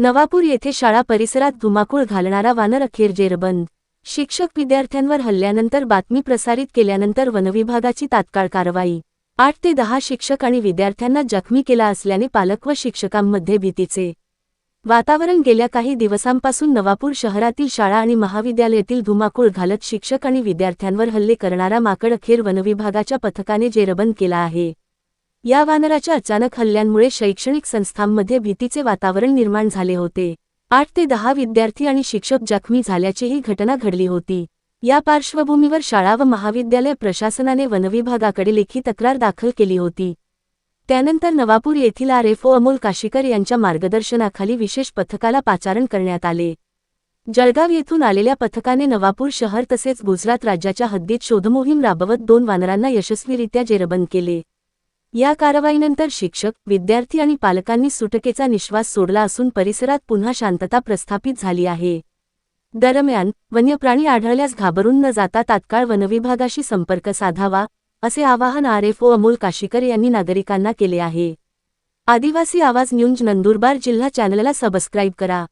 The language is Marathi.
नवापूर येथे शाळा परिसरात धुमाकूळ घालणारा वानर अखेर जेरबंद. शिक्षक विद्यार्थ्यांवर हल्ल्यानंतर बातमी प्रसारित केल्यानंतर वनविभागाची तात्काळ कारवाई. आठ ते दहा शिक्षक आणि विद्यार्थ्यांना जखमी केला असल्याने पालक व शिक्षकांमध्ये भीतीचे वातावरण गेल्या काही दिवसांपासून नवापूर शहरातील शाळा आणि महाविद्यालयातील धुमाकूळ घालत शिक्षक आणि विद्यार्थ्यांवर हल्ले करणारा माकड अखेर वनविभागाच्या पथकाने जेरबंद केला आहे. या वानराच्या अचानक हल्ल्यांमुळे शैक्षणिक संस्थांमध्ये भीतीचे वातावरण निर्माण झाले होते. आठ ते दहा विद्यार्थी आणि शिक्षक जखमी झाल्याचीही घटना घडली होती. या पार्श्वभूमीवर शाळा व महाविद्यालय प्रशासनाने वनविभागाकडे लेखी तक्रार दाखल केली होती. त्यानंतर नवापूर येथील R F O Amol Kashikar यांच्या मार्गदर्शनाखाली विशेष पथकाला पाचारण करण्यात आले. जळगाव येथून आलेल्या पथकाने नवापूर शहर तसेच गुजरात राज्याच्या हद्दीत शोधमोहीम राबवत दोन वानरांना यशस्वीरित्या जेरबंद केले. या कारवाईनंतर शिक्षक विद्यार्थी आणि पालकांनी सुटकेचा निश्वास सोडला असून परिसरात पुन्हा शांतता प्रस्थापित झाली आहे. दरम्यान वन्यप्राणी आढळल्यास घाबरून न जाता तात्काळ वनविभागाशी संपर्क साधावा असे आवाहन R F O Amol Kashikar यांनी नागरिकांना केले आहे. आदिवासी आवाज न्यूज नंदुरबार जिल्हा चॅनलला सबस्क्राईब करा.